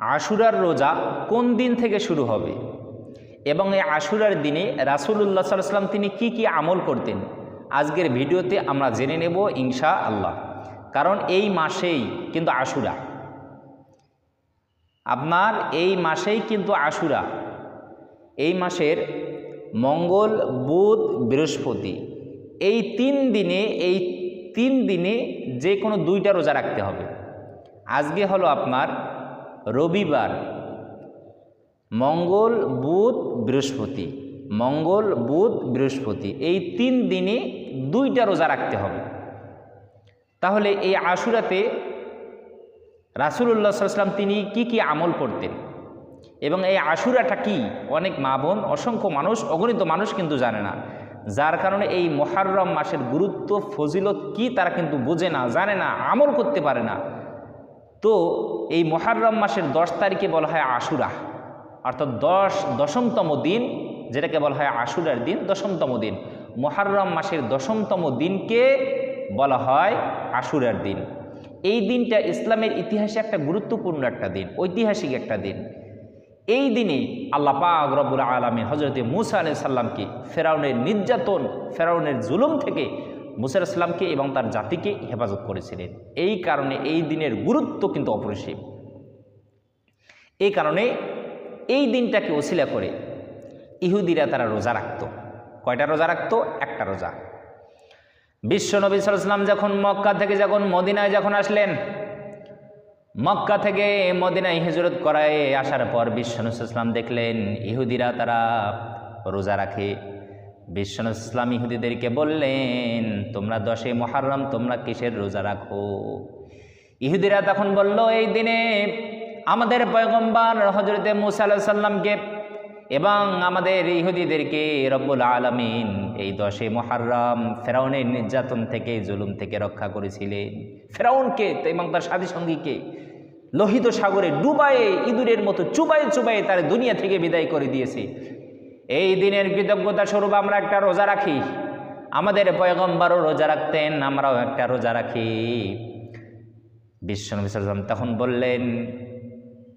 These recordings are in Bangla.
আশুরার রোজা কোন দিন থেকে শুরু হবে? এবং এই আশুরার দিনে রাসুলুল্লাহ সাল্লাম তিনি কি কি আমল করতেন? আজকের ভিডিওতে আমরা জেনে নেব ইনশা আল্লাহ কারণ এই মাসেই কিন্তু আশুরা। আপনার এই মাসেই কিন্তু আশুরা। এই মাসের মঙ্গল, বুধ, বৃহস্পতি, এই তিন দিনে, এই তিন দিনে যে কোনো দুইটা রোজা রাখতে হবে। আজকে হলো আপনার রবিবার। মঙ্গল, বুধ, বৃহস্পতি। মঙ্গল, বুধ, বৃহস্পতি। এই তিন দিনে দুইটা রোজা রাখতে হবে। তাহলে এই আশুরাতে রাসুল্লাহ সাল্লাম তিনি কি কি আমল করতেন? এবং এই আশুরাটা কি? অনেক মা বোন, অসংখ্য মানুষ, অগণিত মানুষ কিন্তু জানে না। যার কারণে এই মহারম মাসের গুরুত্ব, ফজিলত কি তারা কিন্তু বোঝে না, জানে না, আমল করতে পারে না। তো এই মহারম মাসের দশ তারিখে বলা হয় আশুরা। অর্থাৎ দশ, দশমতম দিন, যেটাকে বলা হয় আশুরার দিন, দশমতম দিন। মহারম মাসের দশমতম দিনকে বলা হয় আশুরার দিন। এই দিনটা ইসলামের ইতিহাসে একটা গুরুত্বপূর্ণ একটা দিন, ঐতিহাসিক একটা দিন। এই দিনে আল্লাহ পাক রব্বুল আলমী হজরতে মুসা আলি সাল্লামকে ফেরাউনের নির্যাতন, ফেরাউনের জুলুম থেকে মুসা ইসলামকে এবং তার জাতিকে হেফাজত করেছিলেন। এই কারণে এই দিনের গুরুত্ব কিন্তু অপরিসীম। এই কারণে এই দিনটাকে ওসিলা করে ইহুদিরা তারা রোজা রাখত। কয়টা রোজা রাখত? একটা রোজা। বিশ্ব নবী সাল্লাম যখন মক্কা থেকে যখন মদিনায় যখন আসলেন, মক্কা থেকে মদিনায় হিজরত করায় আসার পর বিশ্ব বিশ্বনুসাল্লাম দেখলেন ইহুদিরা তারা রোজা রাখে। বিশ্বনুসাল্লাম ইহুদিদেরকে বললেন, তোমরা দশে মহারম তোমরা কিসের রোজা রাখো? ইহুদিরা তখন বলল, এই দিনে আমাদের পয়গম্বর হজরতে মুসা আল্লাহ সাল্লামকে এবং আমাদের ইহুদিদেরকে রব্বুল আলমিন এই দশে মহারম ফেরাউনের নির্যাতন থেকে, জুলুম থেকে রক্ষা করেছিলেন। ফেরাউনকে এবং তার সাথী সঙ্গীকে লোহিত সাগরে ডুবায়ে ইঁদুরের মতো চুবায়ে চুবায়ে তার দুনিয়া থেকে বিদায় করে দিয়েছে। এই দিনের কৃতজ্ঞতা স্বরূপ আমরা একটা রোজা রাখি। আমাদের পয়গম্বরও রোজা রাখতেন, আমরাও একটা রোজা রাখি। বিশ্বনবী সাল্লাম তখন বললেন,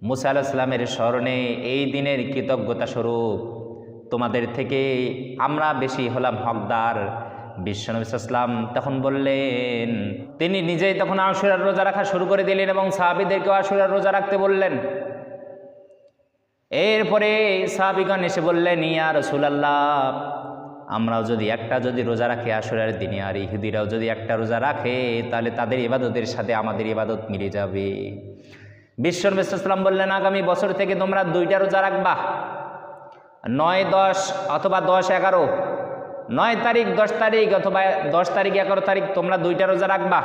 মুসা আলাহিসাল্লামের স্মরণে এই দিনের কৃতজ্ঞতা স্বরূপ তোমাদের থেকে আমরা বেশি হলাম হকদার। বিশ্বনবী সাল্লাম তখন বললেন, তিনি নিজেই তখন আশুরার রোজা রাখা শুরু করে দিলেন এবং সাহাবিদেরকেও আশুরার রোজা রাখতে বললেন। এরপরে সাহাবিগণ এসে বললেন, ইয়া রসুলাল্লাহ, আমরাও যদি একটা যদি রোজা রাখি আশুরার দিনে আর ইহুদিরাও যদি একটা রোজা রাখে, তাহলে তাদের ইবাদতের সাথে আমাদের ইবাদত মিলে যাবে। বিশ্বর ইসলাম বললেন, আগামী বছর থেকে তোমরা দুইটা রোজা রাখবা। নয় দশ অথবা দশ এগারো, নয় তারিখ, দশ তারিখ অথবা দশ তারিখ, এগারো তারিখ তোমরা দুইটা রোজা রাখবা।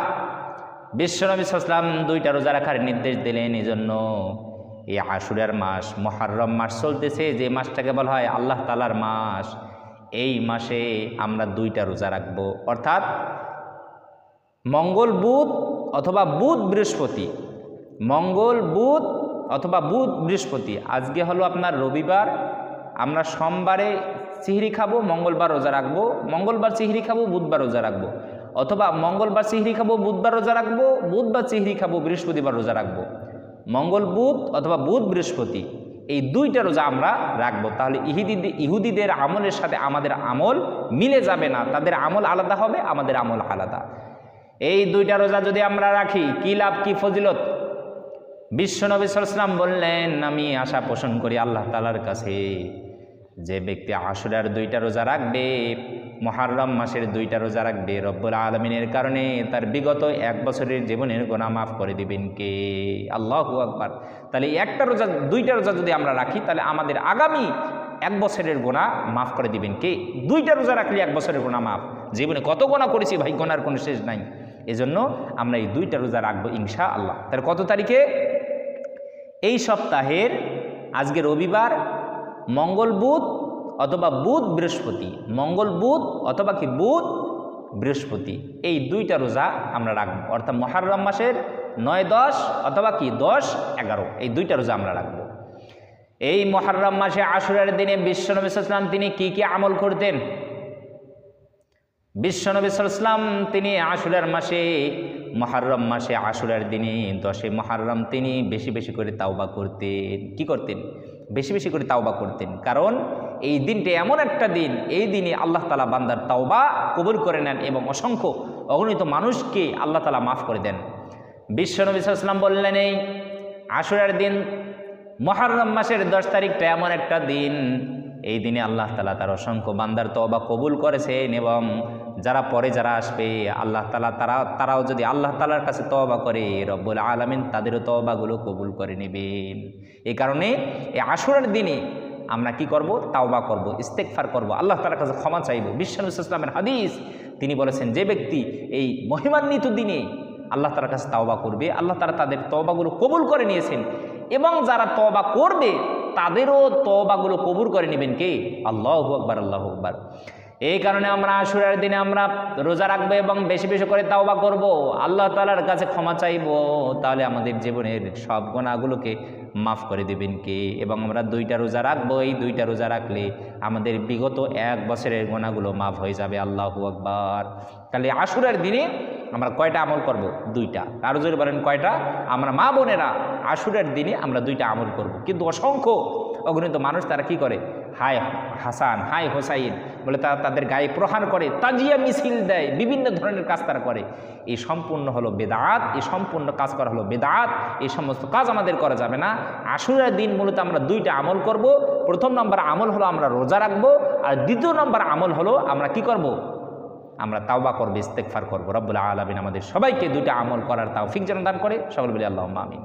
বিশ্বনবী ইসলাম দুইটা রোজা রাখার নির্দেশ দিলেন এই জন্য এই আশুরার মাস মহারম মাস চলতেছে, যে মাসটাকে বলা হয় আল্লাহ তালার মাস। এই মাসে আমরা দুইটা রোজা রাখব। অর্থাৎ মঙ্গল বুধ অথবা বুধ বৃহস্পতি। মঙ্গল বুধ অথবা বুধ বৃহস্পতি। আজকে হলো আপনার রবিবার। আমরা সোমবারে চিহরি খাব, মঙ্গলবার রোজা রাখব। মঙ্গলবার চিহরি খাব, বুধবার রোজা রাখব। অথবা মঙ্গলবার চিহরি খাব, বুধবার রোজা রাখব, বুধবার চিহরি খাব, বৃহস্পতিবার রোজা রাখব। মঙ্গল বুধ অথবা বুধ বৃহস্পতি, এই দুইটা রোজা আমরা রাখব। তাহলে ইহুদিদের ইহুদিদের আমলের সাথে আমাদের আমল মিলে যাবে না। তাদের আমল আলাদা হবে, আমাদের আমল আলাদা। এই দুইটা রোজা যদি আমরা রাখি, কি লাভ, কি ফজিলত? বিশ্বনবী সালাম বললেন, আমি আশা পোষণ করি আল্লাহ তালার কাছে যে ব্যক্তি আশুরার দুইটা রোজা রাখবে মহারম মাসের দুইটা রোজা রাখবে রব্বুল আলমিনের কারণে তার বিগত এক বছরের জীবনের গোনা মাফ করে দিবেন কে? আল্লাহ আকবার। তাহলে একটা রোজা, দুইটা রোজা যদি আমরা রাখি, তাহলে আমাদের আগামী এক বছরের গোনা মাফ করে দিবেন কে? দুইটা রোজা রাখলে এক বছরের গোনা মাফ জীবনে কত গোনা করেছি ভাই গোনার কোনো শেষ নাই। এজন্য আমরা এই দুইটা রোজা রাখব ইনশা আল্লাহ তাহলে কত তারিখে? এই সপ্তাহের আজকে রবিবার, মঙ্গল বুধ অথবা বুধ বৃহস্পতি, মঙ্গল বুধ অথবা কি বুধ বৃহস্পতি, এই দুইটা রোজা আমরা রাখব। অর্থাৎ মহারম মাসের নয় দশ অথবা কি দশ এগারো, এই দুইটা রোজা আমরা রাখব। এই মহারম মাসে আশুরের দিনে বিশ্বনবী সাল্লাম তিনি কি কি আমল করতেন? বিশ্বনবী সাল্লাম তিনি আশুরের মাসে, মহারম মাসে আশুরার দিনে দশে মহারম তিনি বেশি বেশি করে তাওবা করতেন। কি করতেন? বেশি বেশি করে তাওবা করতেন। কারণ এই দিনটি এমন একটা দিন, এই দিনে আল্লাহ তালা বান্দার তাওবা কবুল করে নেন এবং অসংখ্য অগণিত মানুষকে আল্লাহ তালা মাফ করে দেন। বিশ্ব বিশ্বনবী সাল্লাম বললেন, এই আশুরার দিন, মহারম মাসের দশ তারিখটা এমন একটা দিন, এই দিনে আল্লাহ তালা তার অসংখ্য বান্দার তবা কবুল করেছেন এবং যারা পরে যারা আসবে, আল্লাহ তালা তারা, তারাও যদি আল্লাহ তালার কাছে তবা করে, রব্বুল আলমিন তাদেরও তবাগুলো কবুল করে নেবেন। এই কারণে এই আশুরার দিনে আমরা কি করব? তাওবা করব ইস্তেকফার করব। আল্লাহ তালার কাছে ক্ষমা চাইব। বিশ্বনবী ইসলামের হাদিস, তিনি বলেছেন, যে ব্যক্তি এই মহিমান্বিত দিনে আল্লাহ তালার কাছে তাওবা করবে, আল্লাহ তালা তাদের তবাগুলো কবুল করে নিয়েছেন এবং যারা তবা করবে, তাদেরও তবাগুলো কবুল করে নেবেন কে? আল্লাহ আকবার আল্লাহ আকবার। এই কারণে আমরা আশুরার দিনে আমরা রোজা রাখব এবং বেশি বেশি করে তাওবা করব। আল্লাহ তালার কাছে ক্ষমা চাইব। তাহলে আমাদের জীবনের সব গোনাগুলোকে মাফ করে দেবেন কে? এবং আমরা দুইটা রোজা রাখব, এই দুইটা রোজা রাখলে আমাদের বিগত এক বছরের গোনাগুলো মাফ হয়ে যাবে, আল্লাহ আকবার। তাহলে আশুরার দিনে আমরা কয়টা আমল করব? দুইটা। আরও যদি বলেন কয়টা? আমরা মা বোনেরা আশুরের দিনে আমরা দুইটা আমল করব। কিন্তু অসংখ্য অগণিত মানুষ তারা কি করে? হায় হাসান হাই হোসাইন বলে তারা তাদের গায়ে প্রহার করে, তাজিয়া মিছিল দেয়, বিভিন্ন ধরনের কাজ তারা করে। এই সম্পূর্ণ হলো বেদাত, এই সম্পূর্ণ কাজ করা হলো বেদাত, এই সমস্ত কাজ আমাদের করা যাবে না। আশুরার দিন মূলত আমরা দুইটা আমল করব। প্রথম নম্বর আমল হলো আমরা রোজা রাখব আর দ্বিতীয় নম্বর আমল হলো আমরা কি করব? আমরা তাওবা করব ইস্তেকফার করব। রব্বুল আলমিন আমাদের সবাইকে দুইটা আমল করার তাও ফিক যেন দান করে। সকল বলি আল্লাহ আমিন।